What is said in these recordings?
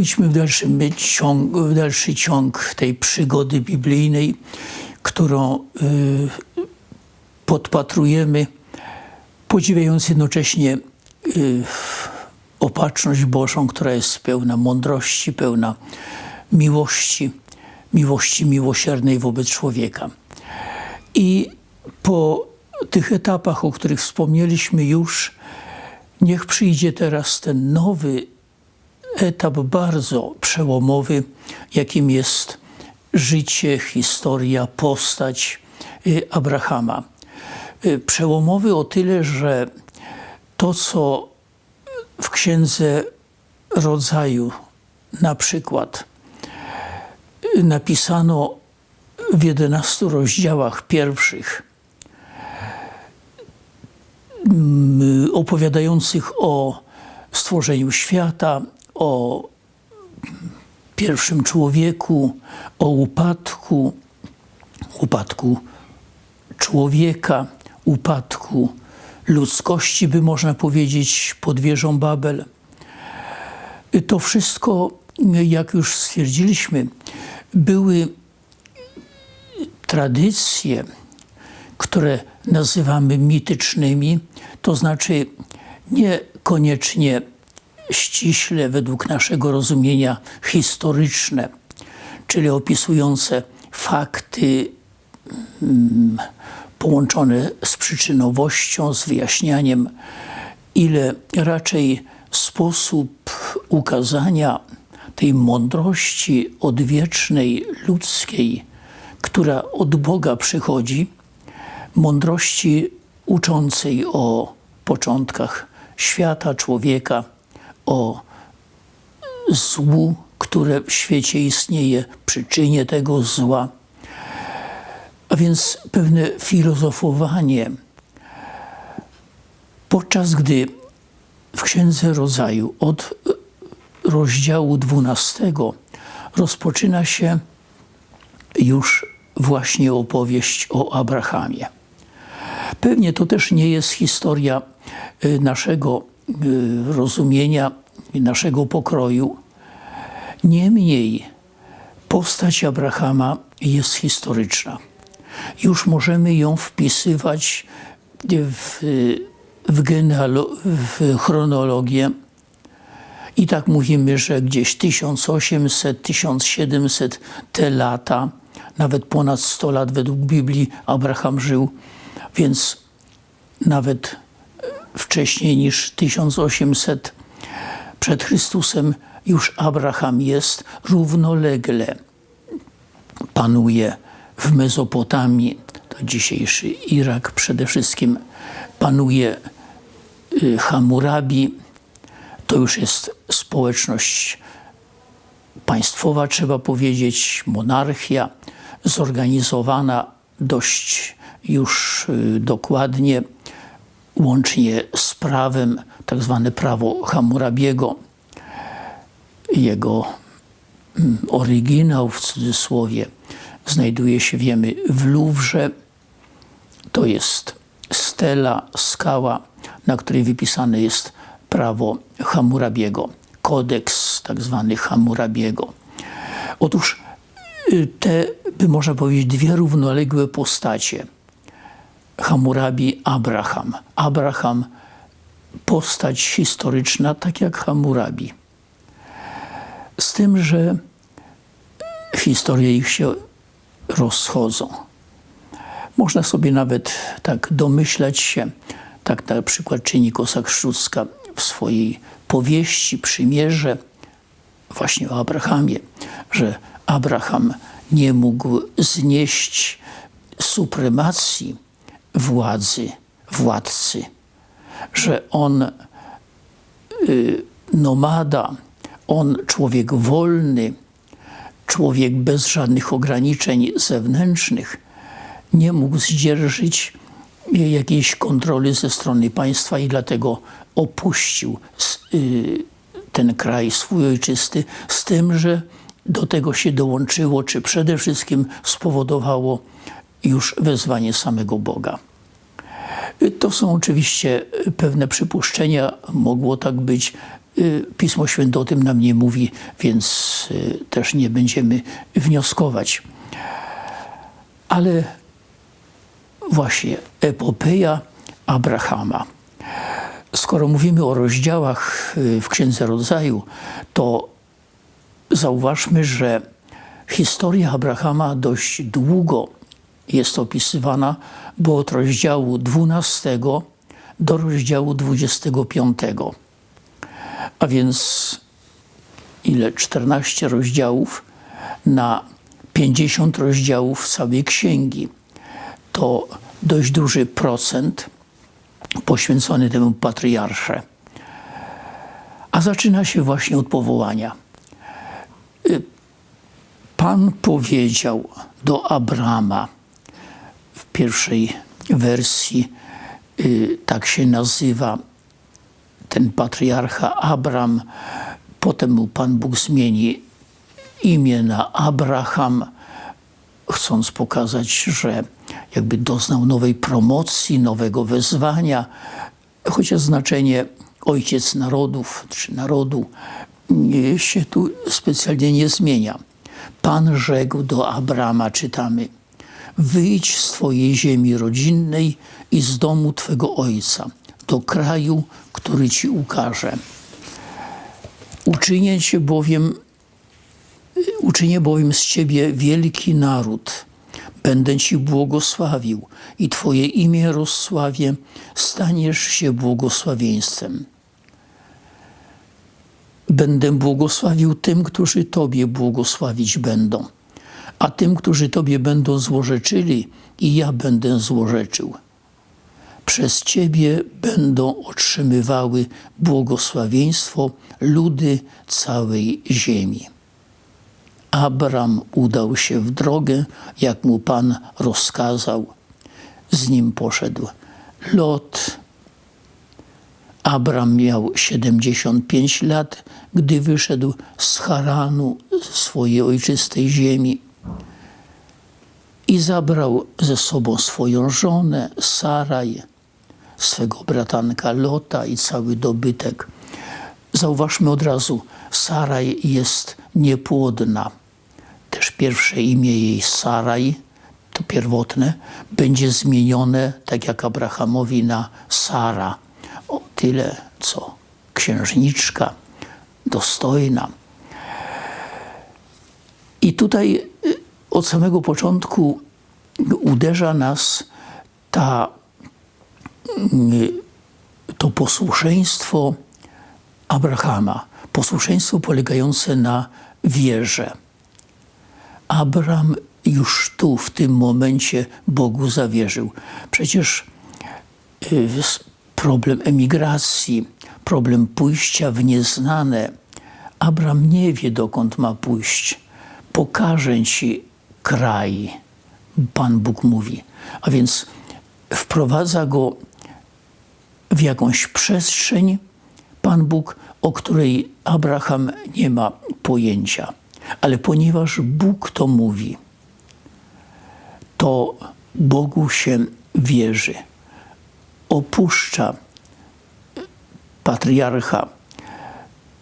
Pójdźmy w, dalszym ciąg, w dalszy ciąg tej przygody biblijnej, którą y, podpatrujemy, podziwiając jednocześnie y, opatrzność Bożą, która jest pełna mądrości, pełna miłości, miłości miłosiernej wobec człowieka. I po tych etapach, o których wspomnieliśmy już, niech przyjdzie teraz ten nowy etap bardzo przełomowy, jakim jest życie, historia, postać y, Abrahama. Y, Przełomowy o tyle, że to, co w księdze rodzaju na przykład y, napisano w 11 rozdziałach pierwszych, mm, opowiadających o stworzeniu świata, o pierwszym człowieku, o upadku, upadku człowieka, upadku ludzkości, by można powiedzieć, pod wieżą Babel. To wszystko, jak już stwierdziliśmy, były tradycje, które nazywamy mitycznymi, to znaczy niekoniecznie ściśle według naszego rozumienia historyczne, czyli opisujące fakty mm, połączone z przyczynowością, z wyjaśnianiem, ile raczej sposób ukazania tej mądrości odwiecznej, ludzkiej, która od Boga przychodzi, mądrości uczącej o początkach świata, człowieka, o złu, które w świecie istnieje, przyczynie tego zła. A więc pewne filozofowanie, podczas gdy w Księdze Rodzaju od rozdziału 12 rozpoczyna się już właśnie opowieść o Abrahamie. Pewnie to też nie jest historia y, naszego rozumienia, naszego pokroju. Niemniej postać Abrahama jest historyczna. Już możemy ją wpisywać w, w, w chronologię. I tak mówimy, że gdzieś 1800, 1700 te lata, nawet ponad 100 lat według Biblii Abraham żył, więc nawet wcześniej niż 1800 przed Chrystusem już Abraham jest równolegle. Panuje w Mezopotamii, to dzisiejszy Irak przede wszystkim, panuje y, Hammurabi, to już jest społeczność państwowa, trzeba powiedzieć, monarchia, zorganizowana dość już y, dokładnie, łącznie z prawem, tak zwane prawo Hammurabiego. Jego mm, oryginał w cudzysłowie znajduje się, wiemy, w Luwrze. To jest stela, skała, na której wypisane jest prawo Hammurabiego, kodeks tak zwany Hammurabiego. Otóż y, te, by można powiedzieć, dwie równoległe postacie, Hammurabi, Abraham. Abraham, postać historyczna, tak jak Hammurabi. Z tym, że historie ich się rozchodzą. Można sobie nawet tak domyślać się, tak na przykład czyni Kosak-Szczucka w swojej powieści Przymierze, właśnie o Abrahamie, że Abraham nie mógł znieść supremacji władzy, władcy, że on y, nomada, on człowiek wolny, człowiek bez żadnych ograniczeń zewnętrznych, nie mógł zdzierżyć jakiejś kontroli ze strony państwa i dlatego opuścił y, ten kraj swój ojczysty, z tym, że do tego się dołączyło, czy przede wszystkim spowodowało już wezwanie samego Boga. To są oczywiście pewne przypuszczenia, mogło tak być. y, Pismo Święte o tym nam nie mówi, więc y, też nie będziemy wnioskować. Ale właśnie epopeja Abrahama. Skoro mówimy o rozdziałach y, w Księdze Rodzaju, to zauważmy, że historia Abrahama dość długo jest opisywana, bo od rozdziału 12 do rozdziału 25. A więc ile? 14 rozdziałów na 50 rozdziałów całej księgi. To dość duży procent poświęcony temu patriarsze. A zaczyna się właśnie od powołania. Y, Pan powiedział do Abrama pierwszej wersji, y, tak się nazywa ten patriarcha Abram. Potem mu Pan Bóg zmieni imię na Abraham, chcąc pokazać, że jakby doznał nowej promocji, nowego wezwania, chociaż znaczenie ojciec narodów czy narodu nie- się tu specjalnie nie zmienia. Pan rzekł do Abrama, czytamy, wyjdź z twojej ziemi rodzinnej i z domu twego ojca, do kraju, który ci ukaże. Uczynię cię bowiem Uczynię bowiem z ciebie wielki naród. Będę ci błogosławił i twoje imię rozsławię, staniesz się błogosławieństwem. Będę błogosławił tym, którzy tobie błogosławić będą, a tym, którzy tobie będą złorzeczyli, i ja będę złorzeczył. Przez ciebie będą otrzymywały błogosławieństwo ludy całej ziemi. Abram udał się w drogę, jak mu Pan rozkazał. Z nim poszedł Lot. Abram miał 75 lat, gdy wyszedł z Haranu, swojej ojczystej ziemi. I zabrał ze sobą swoją żonę, Saraj, swego bratanka Lota i cały dobytek. Zauważmy od razu, Saraj jest niepłodna. Też pierwsze imię jej Saraj, to pierwotne, będzie zmienione, tak jak Abrahamowi, na Sara. O tyle, co księżniczka, dostojna. I tutaj od samego początku uderza nas ta, y, to posłuszeństwo Abrahama, posłuszeństwo polegające na wierze. Abram już tu, w tym momencie Bogu zawierzył. Przecież y, problem emigracji, problem pójścia w nieznane. Abram nie wie, dokąd ma pójść. Pokażę ci kraj, Pan Bóg mówi. A więc wprowadza go w jakąś przestrzeń, Pan Bóg, o której Abraham nie ma pojęcia. Ale ponieważ Bóg to mówi, to Bogu się wierzy. Opuszcza patriarcha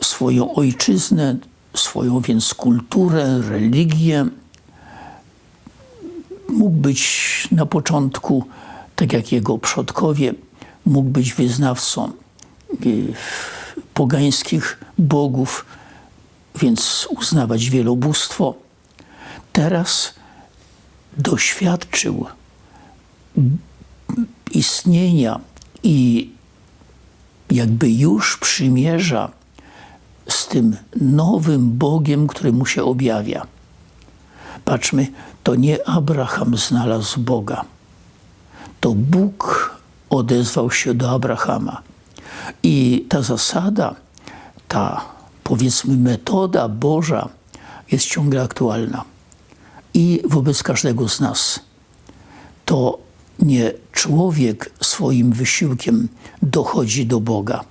swoją ojczyznę, swoją więc kulturę, religię. Mógł być na początku, tak jak jego przodkowie, mógł być wyznawcą y, pogańskich bogów, więc uznawać wielobóstwo. Teraz doświadczył istnienia i jakby już przymierza z tym nowym Bogiem, który mu się objawia. Patrzmy, to nie Abraham znalazł Boga, to Bóg odezwał się do Abrahama. I ta zasada, ta powiedzmy metoda Boża jest ciągle aktualna i wobec każdego z nas. To nie człowiek swoim wysiłkiem dochodzi do Boga.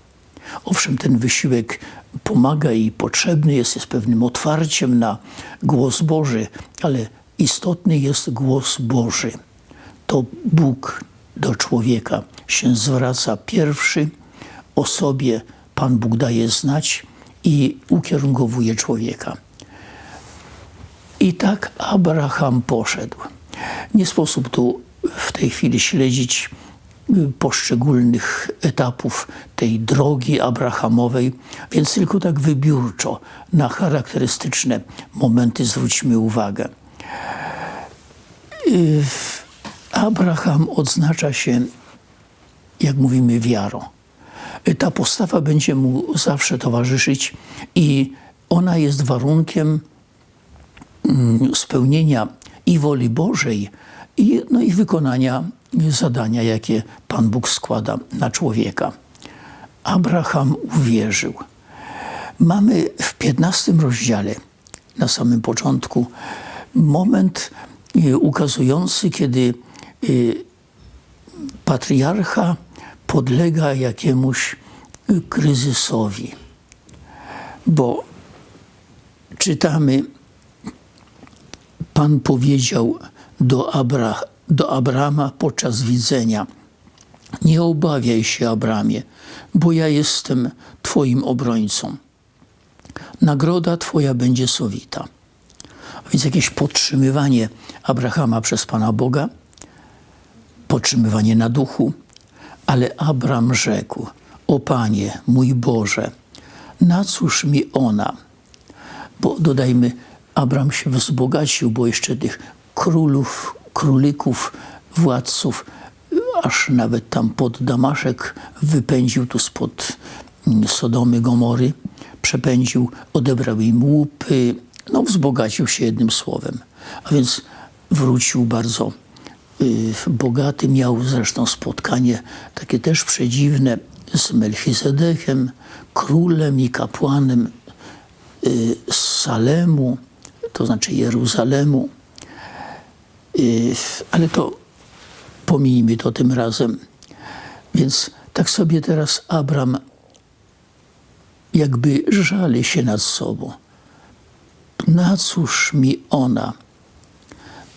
Owszem, ten wysiłek pomaga i potrzebny jest, jest pewnym otwarciem na głos Boży, ale istotny jest głos Boży. To Bóg do człowieka się zwraca pierwszy, osobie Pan Bóg daje znać i ukierunkowuje człowieka. I tak Abraham poszedł. Nie sposób tu w tej chwili śledzić y, poszczególnych etapów tej drogi abrahamowej, więc tylko tak wybiórczo na charakterystyczne momenty zwróćmy uwagę. Abraham odznacza się, jak mówimy, wiarą. Ta postawa będzie mu zawsze towarzyszyć i ona jest warunkiem mm, spełnienia i woli Bożej, i, no i wykonania zadania, jakie Pan Bóg składa na człowieka. Abraham uwierzył. Mamy w 15 rozdziale, na samym początku, moment y, ukazujący, kiedy y, patriarcha podlega jakiemuś y, kryzysowi. Bo czytamy, Pan powiedział do, Abra, do Abrama podczas widzenia: Nie obawiaj się, Abramie, bo ja jestem Twoim obrońcą. Nagroda Twoja będzie sowita. A więc jakieś podtrzymywanie Abrahama przez Pana Boga, podtrzymywanie na duchu, ale Abram rzekł: O Panie, mój Boże, na cóż mi ona? Bo dodajmy, Abram się wzbogacił, bo jeszcze tych królów, królików, władców, aż nawet tam pod Damaszek wypędził tu spod mm, Sodomy Gomory, przepędził, odebrał im łupy, no wzbogacił się jednym słowem. A więc wrócił bardzo y, bogaty, miał zresztą spotkanie takie też przedziwne z Melchizedechem, królem i kapłanem y, z Salemu, to znaczy Jeruzalemu. Y, ale to pomijmy to tym razem. Więc tak sobie teraz Abram jakby żali się nad sobą. Na cóż mi ona,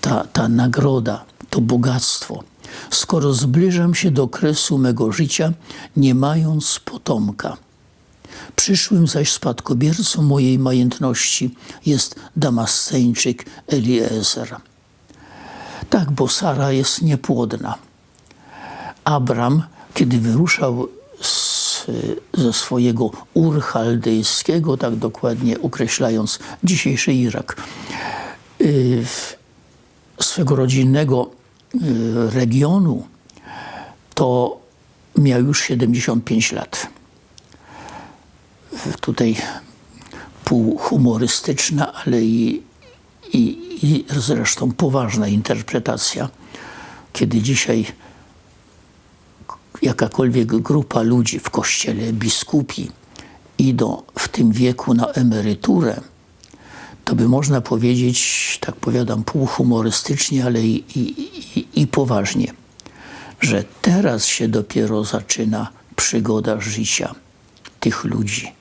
ta, ta nagroda, to bogactwo, skoro zbliżam się do kresu mego życia, nie mając potomka. Przyszłym zaś spadkobiercą mojej majętności jest Damasceńczyk Eliezer. Tak, bo Sara jest niepłodna. Abram, kiedy wyruszał z, ze swojego Ur Chaldejskiego, tak dokładnie określając dzisiejszy Irak, y, swego rodzinnego y, regionu, to miał już 75 lat. Tutaj półhumorystyczna, ale i i, i zresztą poważna interpretacja, kiedy dzisiaj jakakolwiek grupa ludzi w kościele, biskupi, idą w tym wieku na emeryturę, to by można powiedzieć, tak powiadam, półhumorystycznie, ale i, i, i, i poważnie, że teraz się dopiero zaczyna przygoda życia tych ludzi.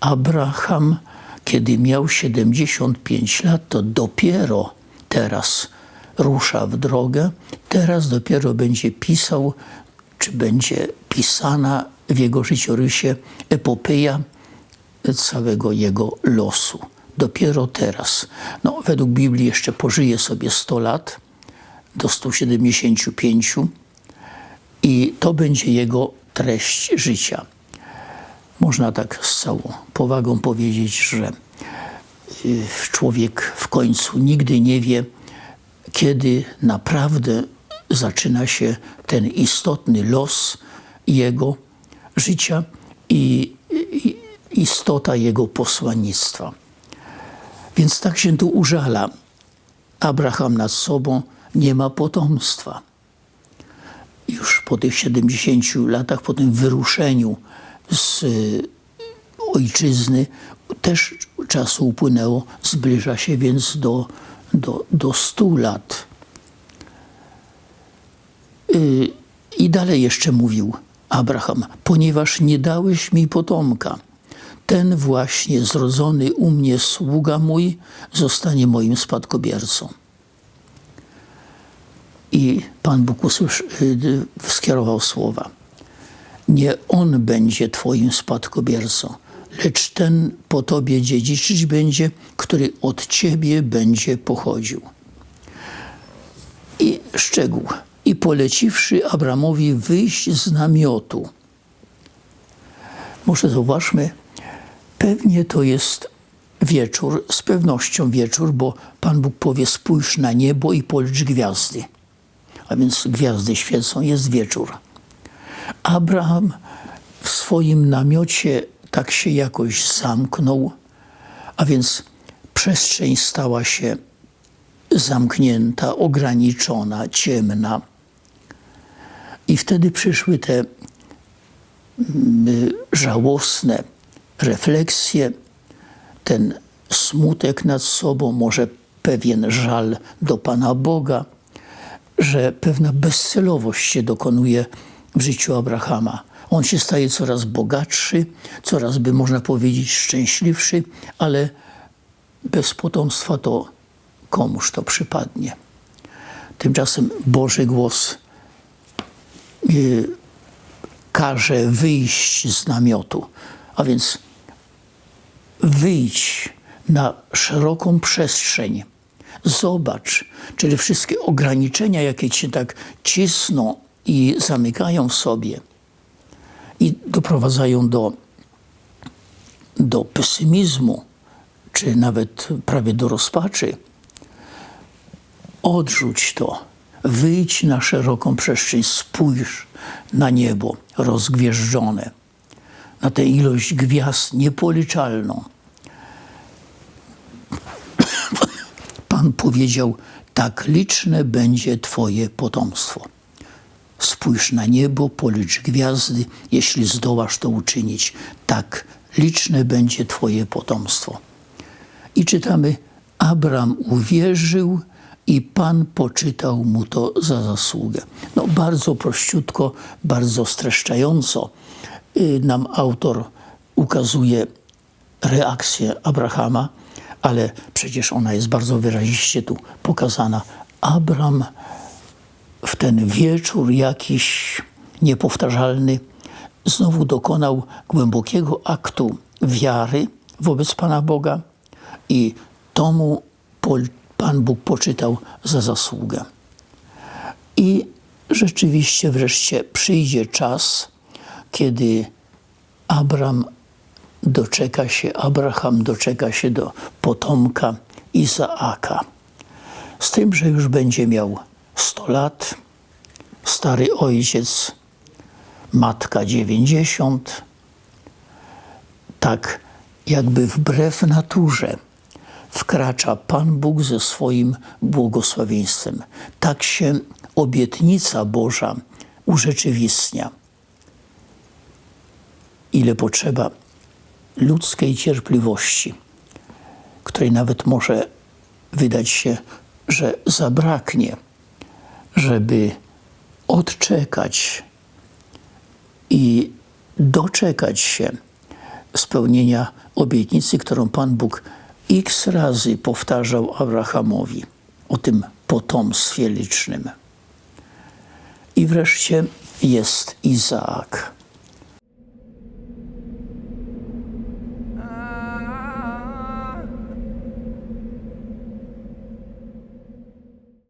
Abraham kiedy miał 75 lat, to dopiero teraz rusza w drogę, teraz dopiero będzie pisał, czy będzie pisana w jego życiorysie epopeja całego jego losu. Dopiero teraz. No, według Biblii jeszcze pożyje sobie 100 lat, do 175 i to będzie jego treść życia. Można tak z całą powagą powiedzieć, że y, człowiek w końcu nigdy nie wie, kiedy naprawdę zaczyna się ten istotny los jego życia i, istota jego posłannictwa. Więc tak się tu użala. Abraham nad sobą nie ma potomstwa. Już po tych 70 latach, po tym wyruszeniu z y, ojczyzny. Też czasu upłynęło, zbliża się więc do, do, do 100 lat. I dalej jeszcze mówił Abraham, ponieważ nie dałeś mi potomka, ten właśnie zrodzony u mnie sługa mój zostanie moim spadkobiercą. I Pan Bóg usłyszy, skierował słowa nie on będzie Twoim spadkobiercą, lecz ten po Tobie dziedziczyć będzie, który od Ciebie będzie pochodził. I szczegół. I poleciwszy Abramowi wyjść z namiotu. Może zauważmy, pewnie to jest wieczór, z pewnością wieczór, bo Pan Bóg powie: spójrz na niebo i policz gwiazdy. A więc gwiazdy świecą, jest wieczór. Abraham w swoim namiocie tak się jakoś zamknął, a więc przestrzeń stała się zamknięta, ograniczona, ciemna. I wtedy przyszły te żałosne refleksje, ten smutek nad sobą, może pewien żal do Pana Boga, że pewna bezcelowość się dokonuje w życiu Abrahama. On się staje coraz bogatszy, coraz by można powiedzieć szczęśliwszy, ale bez potomstwa to komuż to przypadnie. Tymczasem Boży głos każe wyjść z namiotu, a więc wyjdź na szeroką przestrzeń. Zobacz, czyli wszystkie ograniczenia, jakie cię tak cisną i zamykają w sobie i doprowadzają do, do pesymizmu, czy nawet prawie do rozpaczy. Odrzuć to, wyjdź na szeroką przestrzeń, spójrz na niebo rozgwieżdżone, na tę ilość gwiazd niepoliczalną. Pan powiedział: Tak liczne będzie Twoje potomstwo. Spójrz na niebo, policz gwiazdy, jeśli zdołasz to uczynić. Tak liczne będzie Twoje potomstwo. I czytamy: Abram uwierzył i Pan poczytał mu to za zasługę. No, bardzo prościutko, bardzo streszczająco y, nam autor ukazuje reakcję Abrahama, ale przecież ona jest bardzo wyraziście tu pokazana. Abram w ten wieczór jakiś niepowtarzalny znowu dokonał głębokiego aktu wiary wobec Pana Boga i tomu Pan Bóg poczytał za zasługę. I rzeczywiście wreszcie przyjdzie czas, kiedy Abram doczeka się, Abraham doczeka się do potomka Izaaka. Z tym, że już będzie miał 100 lat, stary ojciec, matka 90, tak jakby wbrew naturze wkracza Pan Bóg ze swoim błogosławieństwem. Tak się obietnica Boża urzeczywistnia. Ile potrzeba ludzkiej cierpliwości, której nawet może wydać się, że zabraknie, żeby odczekać i doczekać się spełnienia obietnicy, którą Pan Bóg x razy powtarzał Abrahamowi o tym potomstwie licznym. I wreszcie jest Izaak.